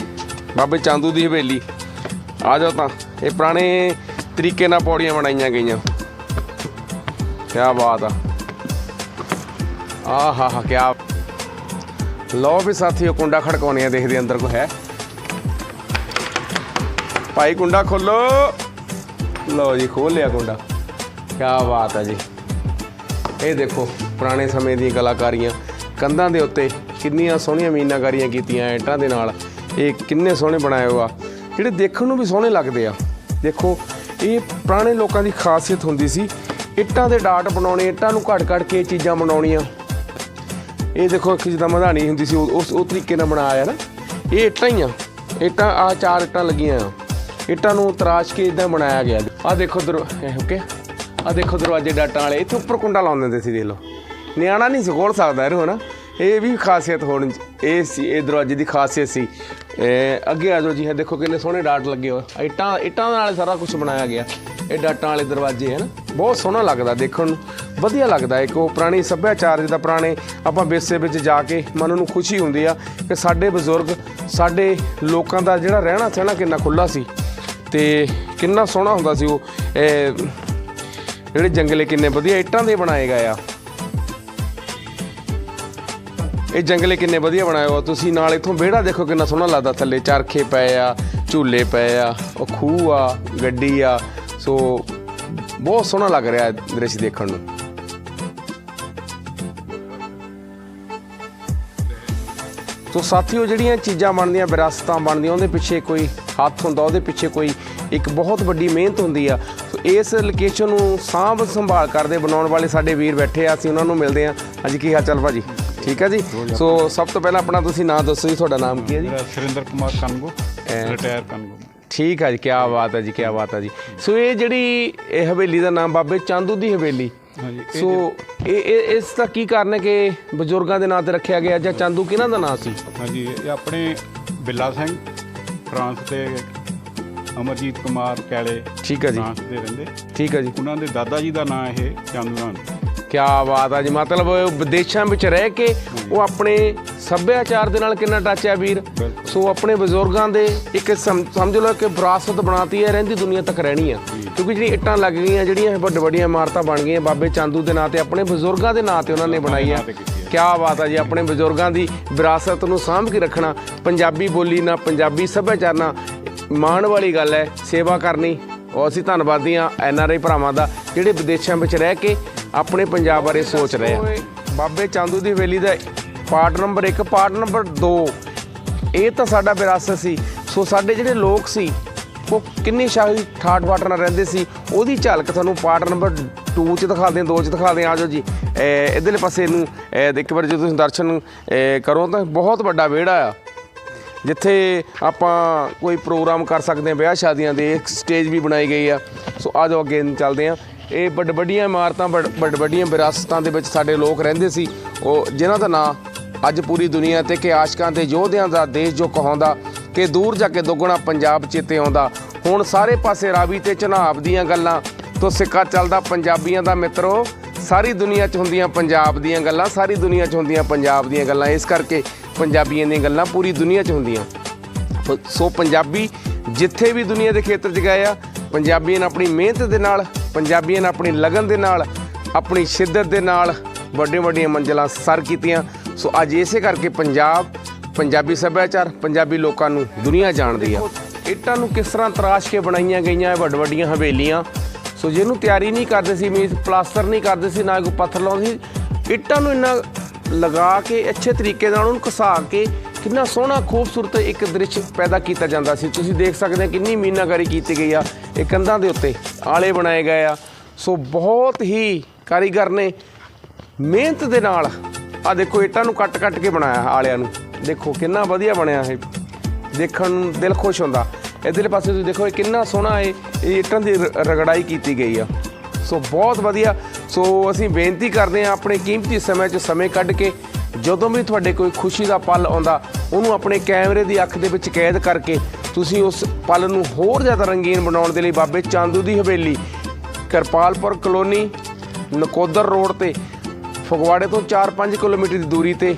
ਬਾਬੇ ਚਾਂਦੂ ਦੀ ਹਵੇਲੀ। ਆ ਜਾਓ ਤਾਂ। ਇਹ ਪੁਰਾਣੇ ਤਰੀਕੇ ਨਾਲ ਪੌੜੀਆਂ ਬਣਾਈਆਂ ਗਈਆਂ। ਕੀ ਬਾਤ ਆ। ਆਹ ਹਾ ਹਾ ਕੀ ਲਓ ਵੀ ਸਾਥੀਓ ਕੁੰਡਾ ਖੜਕਾਉਣੇ ਆ, ਦੇਖਦੇ ਅੰਦਰ ਕੋ ਹੈ। ਭਾਈ ਕੁੰਡਾ ਖੋਲੋ। ਲਓ ਜੀ ਖੋਲ ਲਿਆ ਕੁੰਡਾ। ਕੀ ਬਾਤ ਆ ਜੀ। ਇਹ ਦੇਖੋ, ਪੁਰਾਣੇ ਸਮੇਂ ਦੀਆਂ ਕਲਾਕਾਰੀਆਂ, ਕੰਧਾਂ ਦੇ ਉੱਤੇ ਕਿੰਨੀਆਂ ਸੋਹਣੀਆਂ ਮੀਨਾਕਾਰੀਆਂ ਕੀਤੀਆਂ ਇੱਟਾਂ ਦੇ ਨਾਲ। ਇਹ ਕਿੰਨੇ ਸੋਹਣੇ ਬਣਾਏ ਹੋਆ ਜਿਹੜੇ ਦੇਖਣ ਨੂੰ ਵੀ ਸੋਹਣੇ ਲੱਗਦੇ ਆ। ਦੇਖੋ, ਇਹ ਪੁਰਾਣੇ ਲੋਕਾਂ ਦੀ ਖਾਸੀਅਤ ਹੁੰਦੀ ਸੀ। ਇੱਟਾਂ ਦੇ ਡਾਟ ਬਣਾਉਣੇ, ਇੱਟਾਂ ਨੂੰ ਘੜ ਘੜ ਕੇ ਇਹ ਚੀਜ਼ਾਂ ਬਣਾਉਣੀਆਂ। ਇਹ ਦੇਖੋ ਇੱਕ ਜਿੱਦਾਂ ਮਧਾਣੀ ਹੁੰਦੀ ਸੀ, ਉਹ- ਉਸ ਉਹ ਤਰੀਕੇ ਨਾਲ ਬਣਾਇਆ ਨਾ। ਇਹ ਇੱਟਾਂ ਹੀ ਆ। ਇੱਟਾਂ, ਆ ਚਾਰ ਇੱਟਾਂ ਲੱਗੀਆਂ ਆ। ਇੱਟਾਂ ਨੂੰ ਤਰਾਸ਼ ਕੇ ਇਦਾਂ ਬਣਾਇਆ ਗਿਆ। ਆ ਦੇਖੋ ਦਰ ਓਕੇ। ਆ ਦੇਖੋ ਦਰਵਾਜ਼ੇ ਡਾਟਾਂ ਵਾਲੇ, ਇੱਥੇ ਉੱਪਰ ਕੁੰਡਾ ਲਾਉਂਦੇ ਹੁੰਦੇ ਸੀ, ਦੇਖ ਲਓ। ਨਿਆਣਾ ਨਹੀਂ ਸੀ ਸਕਦਾ ਇਹਨੂੰ, ਹਨਾ? ਇਹ ਵੀ ਖਾਸੀਅਤ ਹੋਣੀ ਇਹ ਸੀ, ਇਹ ਦਰਵਾਜ਼ੇ ਦੀ ਖਾਸੀਅਤ ਸੀ। ਅੱਗੇ ਆ ਜਾਓ ਜੀ, ਇਹ ਦੇਖੋ ਕਿੰਨੇ ਸੋਹਣੇ ਡਾਟ ਲੱਗੇ ਹੋਏ। ਇੱਟਾਂ ਇੱਟਾਂ ਨਾਲ ਸਾਰਾ ਕੁਝ ਬਣਾਇਆ ਗਿਆ। ਇਹ ਡਾਟਾਂ ਵਾਲੇ ਦਰਵਾਜ਼ੇ ਹਨ। ਬਹੁਤ ਸੋਹਣਾ ਲੱਗਦਾ ਦੇਖਣ ਨੂੰ। ਵਧੀਆ ਲੱਗਦਾ ਇੱਕ ਉਹ ਪੁਰਾਣੀ ਸੱਭਿਆਚਾਰ ਜਿਹਦਾ ਪੁਰਾਣੇ ਆਪਾਂ ਵਿਰਸੇ ਵਿੱਚ ਜਾ ਕੇ ਮਨ ਨੂੰ ਖੁਸ਼ੀ ਹੁੰਦੀ ਆ ਕਿ ਸਾਡੇ ਬਜ਼ੁਰਗ, ਸਾਡੇ ਲੋਕਾਂ ਦਾ ਜਿਹੜਾ ਰਹਿਣਾ ਸਹਿਣਾ ਕਿੰਨਾ ਖੁੱਲਾ ਸੀ ਤੇ ਕਿੰਨਾ ਸੋਹਣਾ ਹੁੰਦਾ ਸੀ ਉਹ। ਜਿਹੜੇ ਜੰਗਲੇ ਕਿੰਨੇ ਵਧੀਆ ਇੱਟਾਂ ਦੇ ਬਣਾਏ ਗਏ ਆ। ਇਹ ਜੰਗਲੇ ਕਿੰਨੇ ਵਧੀਆ ਬਣਾਏ ਹੋ। ਤੁਸੀਂ ਨਾਲ ਇਥੋਂ ਵਿਹੜਾ ਦੇਖੋ ਕਿੰਨਾ ਸੋਹਣਾ ਲੱਗਦਾ। ਥੱਲੇ ਚਰਖੇ ਪਏ ਆ, ਝੂਲੇ ਪਏ ਆ, ਉਹ ਖੂਹ ਆ, ਗੱਡੀ ਆ। ਸੋ ਬਹੁਤ ਸੋਹਣਾ ਲੱਗ ਰਿਹਾ ਹੈ ਦ੍ਰਿਸ਼ ਦੇਖਣ ਨੂੰ। ਸੋ ਸਾਥੀਓ, ਜਿਹੜੀਆਂ ਚੀਜ਼ਾਂ ਬਣਦੀਆਂ, ਵਿਰਾਸਤਾਂ ਬਣਦੀਆਂ, ਉਹਦੇ ਪਿੱਛੇ ਕੋਈ ਹੱਥ ਹੁੰਦਾ, ਉਹਦੇ ਪਿੱਛੇ ਕੋਈ ਇੱਕ ਬਹੁਤ ਵੱਡੀ ਮਿਹਨਤ ਹੁੰਦੀ ਆ। ਸੋ ਇਸ ਲੋਕੇਸ਼ਨ ਨੂੰ ਸਾਂਭ ਸੰਭਾਲ ਕਰਦੇ ਬਣਾਉਣ ਵਾਲੇ ਸਾਡੇ ਵੀਰ ਬੈਠੇ ਆ। ਅਸੀਂ ਉਹਨਾਂ ਨੂੰ ਮਿਲਦੇ ਆ ਅੱਜ ਕੀ ਹਾਲ ਚਾਲ ਭਾਜੀ? ਠੀਕ ਹੈ ਜੀ? ਸੋ ਸਭ ਤੋਂ ਪਹਿਲਾਂ ਆਪਣਾ ਤੁਸੀਂ ਨਾਮ ਦੱਸੋ ਜੀ ਤੁਹਾਡਾ ਨਾਮ ਕੀ ਹੈ ਜੀ? ਸੁਰਿੰਦਰ ਕੁਮਾਰ ਕਨਗੋ ਰਿਟਾਇਰ ਕਨਗੋ ਠੀਕ ਹੈ ਜੀ ਕੀ ਬਾਤ ਹੈ ਜੀ ਕੀ ਬਾਤ ਹੈ ਜੀ। ਸੋ ਇਹ ਜਿਹੜੀ ਇਹ ਹਵੇਲੀ ਦਾ ਨਾਮ ਬਾਬੇ ਚਾਂਦੂ ਦੀ ਹਵੇਲੀ। ਸੋ ਇਹ ਇਸ ਦਾ ਕੀ ਕਾਰਨ ਹੈ ਕਿ ਬਜ਼ੁਰਗਾਂ ਦੇ ਨਾਂ ਤੇ ਰੱਖਿਆ ਗਿਆ ਜਾਂ ਚਾਂਦੂ ਕਿਹਨਾਂ ਦਾ ਨਾਂ ਸੀ? ਹਾਂਜੀ ਇਹ ਆਪਣੇ ਬਿੱਲਾ ਸਿੰਘ ਫਰਾਂਸ ਦੇ ਅਮਰਜੀਤ ਕੁਮਾਰ ਕੈਲੇ ਠੀਕ ਹੈ ਜੀ। ਫਰਾਂਸ ਦੇ ਰਹਿੰਦੇ। ਠੀਕ ਹੈ ਜੀ। ਉਹਨਾਂ ਦੇ ਦਾਦਾ ਜੀ ਦਾ ਨਾਂ ਇਹ ਚਾਂਦੂਰਾਮ ਕੀ ਬਾਤ ਆ ਜੀ। ਮਤਲਬ ਵਿਦੇਸ਼ਾਂ ਵਿੱਚ ਰਹਿ ਕੇ ਉਹ ਆਪਣੇ ਸੱਭਿਆਚਾਰ ਦੇ ਨਾਲ ਕਿੰਨਾ ਟੱਚ ਹੈ ਵੀਰ। ਸੋ ਆਪਣੇ ਬਜ਼ੁਰਗਾਂ ਦੇ ਇੱਕ ਸਮ- ਸਮਝ ਲਓ ਕਿ ਵਿਰਾਸਤ ਬਣਾਤੀ ਹੈ ਰਹਿੰਦੀ ਦੁਨੀਆ ਤੱਕ ਰਹਿਣੀ ਆ। ਕਿਉਂਕਿ ਜਿਹੜੀ ਇੱਟਾਂ ਲੱਗ ਗਈਆਂ ਜਿਹੜੀਆਂ ਇਹ ਵੱਡ ਵੱਡੀਆਂ ਇਮਾਰਤਾਂ ਬਣ ਗਈਆਂ ਬਾਬੇ ਚਾਂਦੂ ਦੇ ਨਾਂ ਤੇ ਆਪਣੇ ਬਜ਼ੁਰਗਾਂ ਦੇ ਨਾਂ ਤੇ ਉਹਨਾਂ ਨੇ ਬਣਾਈ ਆ। ਨਾਂ ਤੇ ਕੀਤੀ ਹੈ। ਕੀ ਬਾਤ ਆ ਜੀ ਆਪਣੇ ਬਜ਼ੁਰਗਾਂ ਦੀ ਵਿਰਾਸਤ ਨੂੰ ਸਾਂਭ ਕੇ ਰੱਖਣਾ। ਪੰਜਾਬੀ ਬੋਲੀ ਨਾਲ ਪੰਜਾਬੀ ਸੱਭਿਆਚਾਰ ਨਾਲ ਮਾਣ ਵਾਲੀ ਗੱਲ ਹੈ। ਸੇਵਾ ਕਰਨੀ। ਉਹ ਅਸੀਂ ਧੰਨਵਾਦੀ ਆ ਐਨ ਆਰ ਆਈ ਭਰਾਵਾਂ ਦਾ ਜਿਹੜੇ ਵਿਦੇਸ਼ਾਂ ਵਿੱਚ ਰਹਿ ਕੇ ਆਪਣੇ ਪੰਜਾਬ ਬਾਰੇ ਸੋਚ ਰਹੇ ਆ। ਬਾਬੇ ਚਾਂਦੂ ਦੀ ਹਵੇਲੀ ਦਾ ਪਾਰਟ ਨੰਬਰ 1 ਪਾਰਟ ਨੰਬਰ 2 ਇਹ ਤਾਂ ਸਾਡਾ ਵਿਰਾਸਤ ਸੀ। ਸੋ ਸਾਡੇ ਜਿਹੜੇ ਲੋਕ ਸੀ, ਉਹ ਕਿੰਨੀ ਸ਼ਾਹੀ ਠਾਠ ਬਾਠ ਨਾਲ ਰਹਿੰਦੇ ਸੀ, ਉਹਦੀ ਝਲਕ ਤੁਹਾਨੂੰ ਪਾਰਟ ਨੰਬਰ 2 ਚ ਦਿਖਾਦੇ ਦੋ ਚ ਦਿਖਾਦੇ ਆਜੋ ਜੀ। ਇਹ ਇਧਰਲੇ ਪਾਸੇ ਨੂੰ ਇੱਕ ਵਾਰ ਜਦੋਂ ਤੁਸੀਂ ਦਰਸ਼ਨ ਕਰੋ ਤਾਂ ਬਹੁਤ ਵੱਡਾ ਵਿਹੜਾ ਆ। ਜਿੱਥੇ ਆਪਾਂ ਕੋਈ ਪ੍ਰੋਗਰਾਮ ਕਰ ਸਕਦੇ ਹਾਂ ਵਿਆਹ ਸ਼ਾਦੀਆਂ ਦੇ, ਇੱਕ ਸਟੇਜ ਵੀ ਬਣਾਈ ਗਈ ਆ। ਸੋ ਆ ਜਾਓ ਅੱਗੇ ਚੱਲਦੇ ਆ। ਇਹ ਵੱਡ ਵੱਡੀਆਂ ਇਮਾਰਤਾਂ ਵੱਡ ਵੱਡ ਵੱਡੀਆਂ ਵਿਰਾਸਤਾਂ ਦੇ ਵਿੱਚ ਸਾਡੇ ਲੋਕ ਰਹਿੰਦੇ ਸੀ। ਉਹ, ਜਿਨ੍ਹਾਂ ਦਾ ਨਾਂ ਅੱਜ ਪੂਰੀ ਦੁਨੀਆ ਤੇ ਕਿ ਆਸ਼ਕਾਂ ਤੇ ਯੋਧਿਆਂ ਦਾ ਦੇਸ਼ ਜੋ ਕਹਾਉਂਦਾ ਕਿ ਦੂਰ ਜਾ ਕੇ ਦੁੱਗਣਾ ਪੰਜਾਬ ਚੇਤੇ ਆਉਂਦਾ। ਹੁਣ ਸਾਰੇ ਪਾਸੇ ਰਾਵੀ ਤੇ ਚਨਾਬ ਦੀਆਂ ਗੱਲਾਂ ਤੋਂ ਸਿੱਕਾ ਚੱਲਦਾ ਪੰਜਾਬੀਆਂ ਦਾ ਮਿੱਤਰੋ, ਸਾਰੀ ਦੁਨੀਆ 'ਚ ਹੁੰਦੀਆਂ ਪੰਜਾਬ ਦੀਆਂ ਗੱਲਾਂ, ਸਾਰੀ ਦੁਨੀਆ 'ਚ ਹੁੰਦੀਆਂ ਪੰਜਾਬ ਦੀਆਂ ਗੱਲਾਂ। ਇਸ ਕਰਕੇ ਪੰਜਾਬੀਆਂ ਦੀਆਂ ਗੱਲਾਂ ਪੂਰੀ ਦੁਨੀਆ 'ਚ ਹੁੰਦੀਆਂ। ਸੋ ਪੰਜਾਬੀ ਜਿੱਥੇ ਵੀ ਦੁਨੀਆ ਦੇ ਖੇਤਰ 'ਚ ਗਏ ਆ, ਪੰਜਾਬੀਆਂ ਨੇ ਆਪਣੀ ਮਿਹਨਤ ਦੇ ਨਾਲ ਪੰਜਾਬੀਆਂ ਨੇ ਆਪਣੀ ਲਗਨ ਦੇ ਨਾਲ, ਆਪਣੀ ਸ਼ਿੱਦਤ ਦੇ ਨਾਲ ਵੱਡੀਆਂ ਵੱਡੀਆਂ ਮੰਜ਼ਿਲਾਂ ਸਰ ਕੀਤੀਆਂ। ਸੋ ਅੱਜ ਇਸੇ ਕਰਕੇ ਪੰਜਾਬ, ਪੰਜਾਬੀ ਸੱਭਿਆਚਾਰ, ਪੰਜਾਬੀ ਲੋਕਾਂ ਨੂੰ ਦੁਨੀਆ ਜਾਣਦੀ ਆ। ਇੱਟਾਂ ਨੂੰ ਕਿਸ ਤਰ੍ਹਾਂ ਤਰਾਸ਼ ਕੇ ਬਣਾਈਆਂ ਗਈਆਂ ਇਹ ਵੱਡ ਵੱਡੀਆਂ ਹਵੇਲੀਆਂ। ਸੋ ਜਿਹਨੂੰ ਤਿਆਰੀ ਨਹੀਂ ਕਰਦੇ ਸੀ ਮੀਨਸ ਪਲਾਸਟਰ ਨਹੀਂ ਕਰਦੇ ਸੀ, ਨਾ ਕੋਈ ਪੱਥਰ ਲਾਉਂਦੇ ਸੀ, ਇੱਟਾਂ ਨੂੰ ਇੰਨਾ ਲਗਾ ਕੇ, ਅੱਛੇ ਤਰੀਕੇ ਨਾਲ ਉਹਨੂੰ ਘਸਾ ਕੇ, ਕਿੰਨਾ ਸੋਹਣਾ, ਖੂਬਸੂਰਤ ਇੱਕ ਦ੍ਰਿਸ਼ ਪੈਦਾ ਕੀਤਾ ਜਾਂਦਾ ਸੀ। ਤੁਸੀਂ ਦੇਖ ਸਕਦੇ ਹੋ ਕਿੰਨੀ ਮੀਨਾਕਾਰੀ ਕੀਤੀ ਗਈ ਆ। ਇਹ ਕੰਧਾਂ ਦੇ ਉੱਤੇ ਆਲੇ ਬਣਾਏ ਗਏ ਆ। ਸੋ ਬਹੁਤ ਹੀ ਕਾਰੀਗਰ ਨੇ ਮਿਹਨਤ ਦੇ ਨਾਲ ਆ ਦੇਖੋ, ਇੱਟਾਂ ਨੂੰ ਕੱਟ ਕੱਟ ਕੇ ਬਣਾਇਆ ਆਲਿਆਂ ਨੂੰ। ਦੇਖੋ, ਕਿੰਨਾ ਵਧੀਆ ਬਣਿਆ ਇਹ। ਦੇਖਣ ਨੂੰ ਦਿਲ ਖੁਸ਼ ਹੁੰਦਾ। ਇਧਰਲੇ ਪਾਸੇ ਤੁਸੀਂ ਦੇਖੋ, ਇਹ ਕਿੰਨਾ ਸੋਹਣਾ ਹੈ ਇਹ ਇੱਟਾਂ ਦੀ ਰ- ਰਗੜਾਈ ਕੀਤੀ ਗਈ ਆ। ਸੋ ਬਹੁਤ ਵਧੀਆ। ਸੋ ਅਸੀਂ ਬੇਨਤੀ ਕਰਦੇ ਹਾਂ, ਆਪਣੇ ਕੀਮਤੀ ਸਮੇਂ 'ਚ ਸਮੇਂ ਕੱਢ ਕੇ ਜਦੋਂ ਵੀ ਤੁਹਾਡੇ ਕੋਈ ਖੁਸ਼ੀ ਦਾ ਪਲ ਆਉਂਦਾ, ਉਹਨੂੰ ਆਪਣੇ ਕੈਮਰੇ ਦੀ ਅੱਖ ਦੇ ਵਿੱਚ ਕੈਦ ਕਰਕੇ ਤੁਸੀਂ ਉਸ ਪਲ ਨੂੰ ਹੋਰ ਜ਼ਿਆਦਾ ਰੰਗੀਨ ਬਣਾਉਣ ਦੇ ਲਈ ਬਾਬੇ ਚਾਂਦੂ ਦੀ ਹਵੇਲੀ, ਕਿਰਪਾਲਪੁਰ ਕਲੋਨੀ, ਨਕੋਦਰ ਰੋਡ ਤੇ, ਫਗਵਾੜੇ ਤੋਂ 4-5 ਕਿਲੋਮੀਟਰ ਦੀ ਦੂਰੀ ਤੇ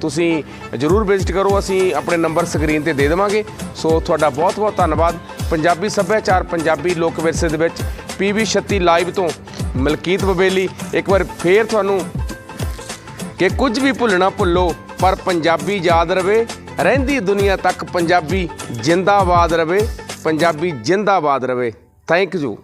ਤੁਸੀਂ ਜਰੂਰ ਵਿਜ਼ਿਟ ਕਰੋ, ਅਸੀਂ ਆਪਣੇ ਨੰਬਰ ਸਕਰੀਨ ਤੇ ਦੇ ਦੇਵਾਂਗੇ। ਸੋ ਤੁਹਾਡਾ ਬਹੁਤ ਬਹੁਤ ਧੰਨਵਾਦ। ਪੰਜਾਬੀ ਸੱਭਿਆਚਾਰ, ਪੰਜਾਬੀ ਲੋਕ ਵਿਰਸੇ ਦੇ ਵਿੱਚ ਪੀਵੀ 36 ਲਾਈਵ ਤੋਂ ਮਲਕੀਤ ਬਬੇਲੀ, ਇੱਕ ਵਾਰ ਫੇਰ ਤੁਹਾਨੂੰ ਕਿ ਕੁਝ ਵੀ ਭੁੱਲਣਾ ਭੁੱਲੋ, ਪਰ ਪੰਜਾਬੀ ਯਾਦ ਰਵੇ, ਰਹਿੰਦੀ ਦੁਨੀਆ ਤੱਕ ਪੰਜਾਬੀ ਜਿੰਦਾਬਾਦ ਰਵੇ, ਪੰਜਾਬੀ ਜਿੰਦਾਬਾਦ ਰਵੇ। Thank you